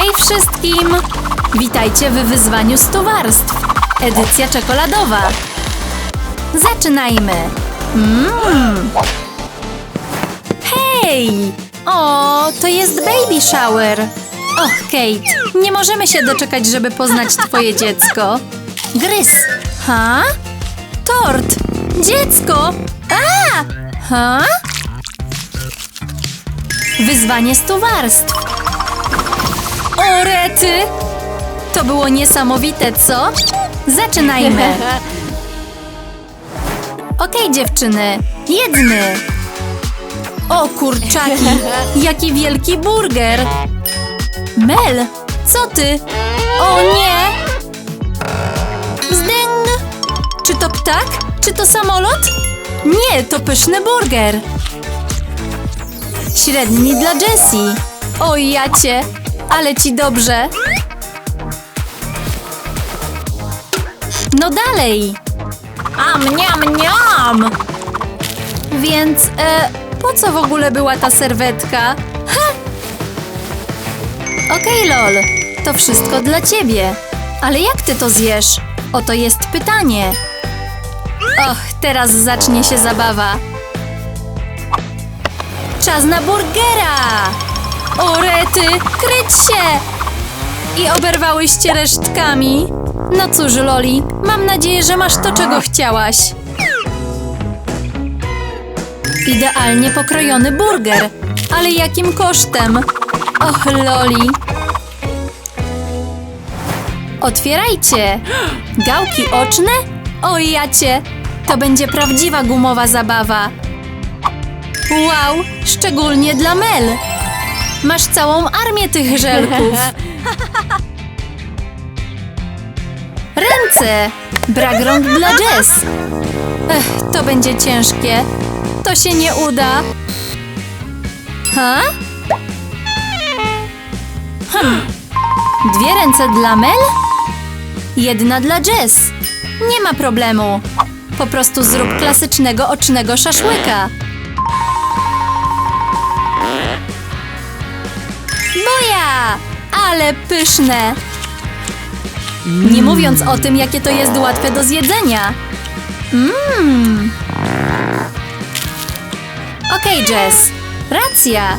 Hej wszystkim! Witajcie w wyzwaniu 100 warstw. Edycja czekoladowa. Zaczynajmy. Mmm. Hej! O, to jest baby shower. Och, Kate, nie możemy się doczekać, żeby poznać twoje dziecko. Gryz. Ha? Tort. Dziecko. A! Ha? Wyzwanie 100 warstw. O, rety! To było niesamowite, co? Zaczynajmy. Okej, dziewczyny, jedny. O kurczaki, jaki wielki burger. Mel, co ty? O nie! Zdęg! Czy to ptak? Czy to samolot? Nie, to pyszny burger. Średni dla Jessie. O jacie, ale ci dobrze. No dalej. Am, niam, niam. Więc, e, po co w ogóle była ta serwetka? Ha! Okej, lol, to wszystko dla ciebie. Ale jak ty to zjesz? Oto jest pytanie. Och, teraz zacznie się zabawa. Czas na burgera! O rety, kryć się! I oberwałyście resztkami. No cóż, Loli, mam nadzieję, że masz to, czego chciałaś. Idealnie pokrojony burger. Ale jakim kosztem? Och, Loli. Otwierajcie! Gałki oczne? O jacie! To będzie prawdziwa gumowa zabawa. Wow, szczególnie dla Mel. Masz całą armię tych żelków. Ręce! Brak rąk dla Jess. Ech, to będzie ciężkie. To się nie uda. Ha? Hm. Dwie ręce dla Mel? Jedna dla Jess. Nie ma problemu. Po prostu zrób klasycznego ocznego szaszłyka. Boja! Ale pyszne! Nie mówiąc o tym, jakie to jest łatwe do zjedzenia. Mmm. Okej, Jess. Racja.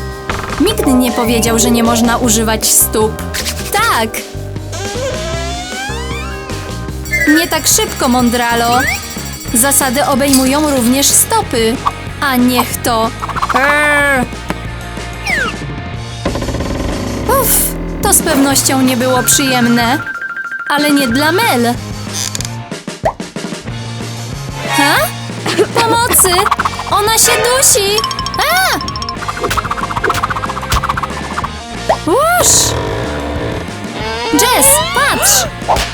Nikt nie powiedział, że nie można używać stóp. Tak. Nie tak szybko, Mondralo. Zasady obejmują również stopy. A niech to. Err. Pewnością nie było przyjemne. Ale nie dla Mel. Ha? Pomocy! Ona się dusi! A! Uż! Jess, patrz!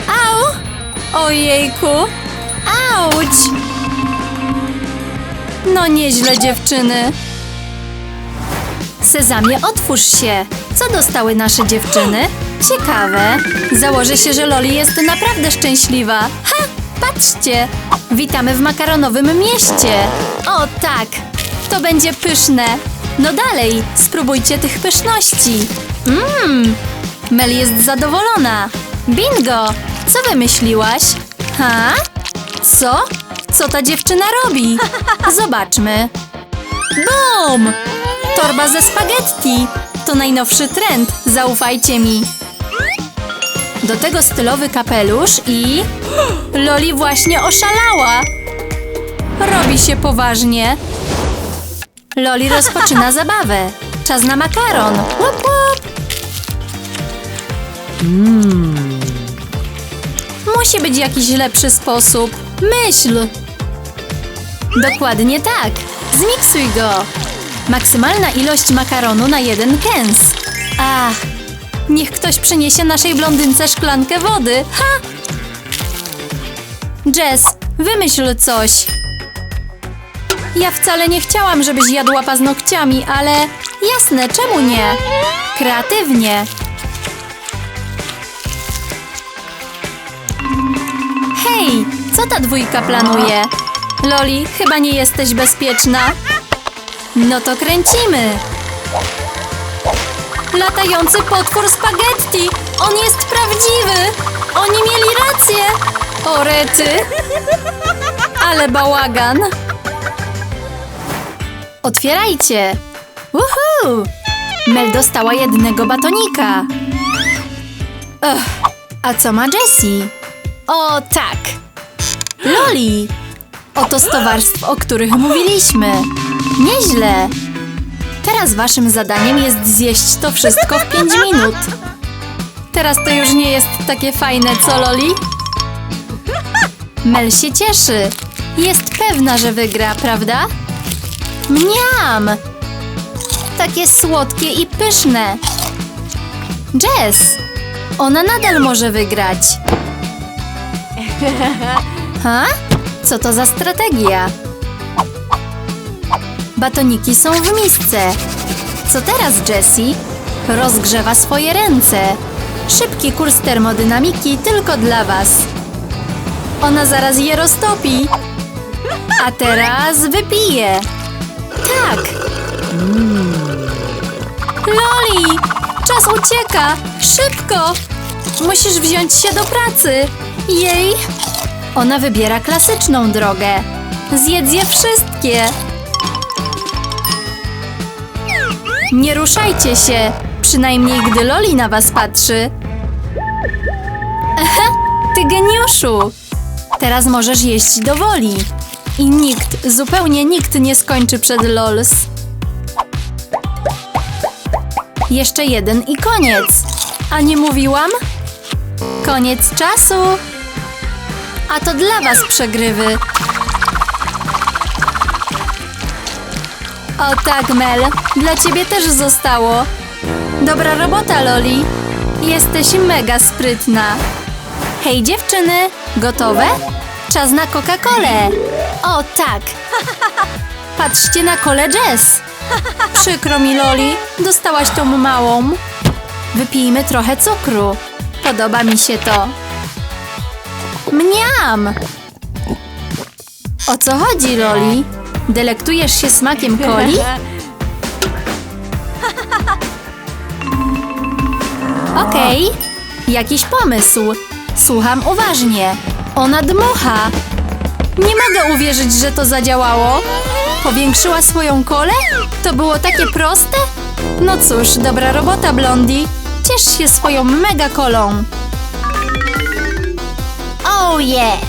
Au! Ojejku! Auć! No nieźle, dziewczyny. Sezamie, otwórz się. Co dostały nasze dziewczyny? Ciekawe. Założę się, że Loli jest naprawdę szczęśliwa. Ha! Patrzcie! Witamy w makaronowym mieście. O tak! To będzie pyszne. No dalej, spróbujcie tych pyszności. Mmm! Mel jest zadowolona. Bingo! Co wymyśliłaś? Ha? Co? Co ta dziewczyna robi? Zobaczmy. Bum! Torba ze spaghetti. To najnowszy trend, zaufajcie mi. Do tego stylowy kapelusz i... Loli właśnie oszalała. Robi się poważnie. Loli rozpoczyna zabawę. Czas na makaron. Łup, łup. Musi być jakiś lepszy sposób. Myśl. Dokładnie tak. Zmiksuj go. Maksymalna ilość makaronu na jeden kęs. Ach, niech ktoś przyniesie naszej blondynce szklankę wody. Ha! Jess, wymyśl coś. Ja wcale nie chciałam, żebyś jadła paznokciami, ale jasne, czemu nie? Kreatywnie. Hej, co ta dwójka planuje? Loli, chyba nie jesteś bezpieczna. No to kręcimy. Latający potwór spaghetti! On jest prawdziwy! Oni mieli rację! O rety! Ale bałagan! Otwierajcie! Uhu! Mel dostała jednego batonika. Ugh, a co ma Jessie? O tak! Loli! Oto z towarstw, o których mówiliśmy. Nieźle! Teraz waszym zadaniem jest zjeść to wszystko w 5 minut. Teraz to już nie jest takie fajne, co Loli? Mel się cieszy. Jest pewna, że wygra, prawda? Mniam! Takie słodkie i pyszne. Jess! Ona nadal może wygrać. Ha? Co to za strategia? Batoniki są w misce. Co teraz, Jessie? Rozgrzewa swoje ręce. Szybki kurs termodynamiki tylko dla was. Ona zaraz je roztopi. A teraz wypije. Tak. Loli! Czas ucieka! Szybko! Musisz wziąć się do pracy. Jej! Ona wybiera klasyczną drogę. Zjedz je wszystkie. Nie ruszajcie się, przynajmniej gdy Loli na was patrzy. Aha, ty geniuszu! Teraz możesz jeść do woli. I nikt, zupełnie nikt nie skończy przed LOLs. Jeszcze jeden i koniec. A nie mówiłam? Koniec czasu. A to dla was przegrywy. O tak, Mel. Dla ciebie też zostało. Dobra robota, Loli. Jesteś mega sprytna. Hej dziewczyny, gotowe? Czas na Coca-Colę. O tak. Patrzcie na kole Jess. Przykro mi, Loli. Dostałaś tą małą. Wypijmy trochę cukru. Podoba mi się to. Mniam! O co chodzi, Loli? Delektujesz się smakiem coli? Okej. Jakiś pomysł. Słucham uważnie. Ona dmucha. Nie mogę uwierzyć, że to zadziałało. Powiększyła swoją kolę? To było takie proste? No cóż, dobra robota, Blondi. Ciesz się swoją mega kolą. Oh yeah!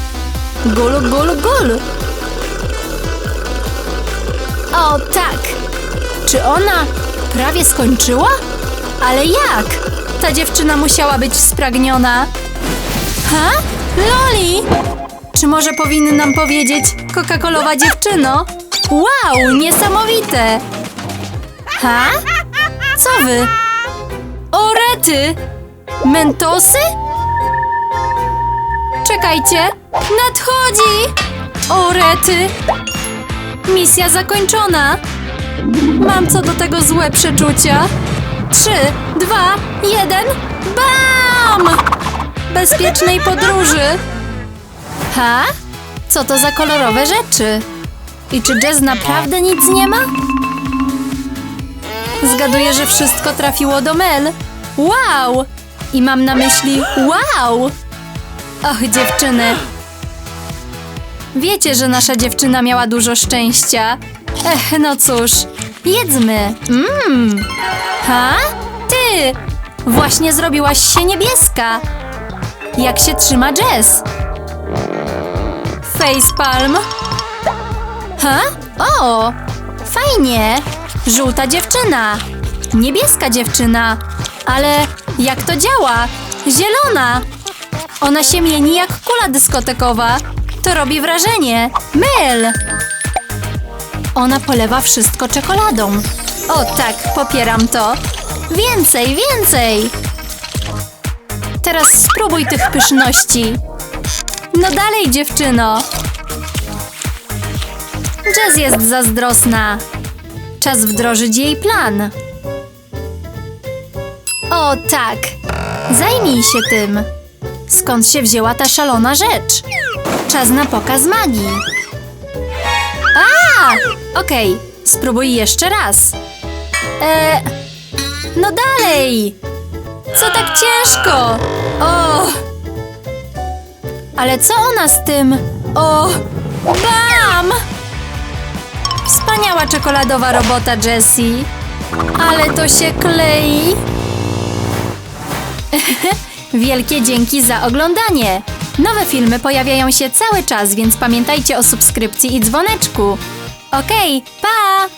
Gulu, gulu, gulu. O tak! Czy ona prawie skończyła? Ale jak? Ta dziewczyna musiała być spragniona. Ha? Loli! Czy może powinnam powiedzieć Coca-Colowa dziewczyno? Wow, niesamowite! Ha? Co wy? O rety! Mentosy? Czekajcie! Nadchodzi! O rety! Misja zakończona! Mam co do tego złe przeczucia. Trzy, dwa, jeden, BAM! Bezpiecznej podróży! Ha? Co to za kolorowe rzeczy? I czy Jazz naprawdę nic nie ma? Zgaduję, że wszystko trafiło do Mel. Wow! I mam na myśli wow! Och, dziewczyny. Wiecie, że nasza dziewczyna miała dużo szczęścia. Ech, no cóż. Jedzmy. Mmm. Ha? Ty! Właśnie zrobiłaś się niebieska. Jak się trzyma Jess? Facepalm. Ha? O! Fajnie! Żółta dziewczyna. Niebieska dziewczyna. Ale jak to działa? Zielona! Ona się mieni jak kula dyskotekowa. To robi wrażenie. Mel! Ona polewa wszystko czekoladą. O tak, popieram to. Więcej, więcej! Teraz spróbuj tych pyszności. No dalej, dziewczyno. Jazz jest zazdrosna. Czas wdrożyć jej plan. O tak! Zajmij się tym. Skąd się wzięła ta szalona rzecz? Czas na pokaz magii. A! Okej, spróbuj jeszcze raz. E, No dalej! Co tak ciężko? O! Ale co ona z tym? O! Bam! Wspaniała czekoladowa robota, Jessie. Ale to się klei. Wielkie dzięki za oglądanie. Nowe filmy pojawiają się cały czas, więc pamiętajcie o subskrypcji i dzwoneczku. Okej, pa!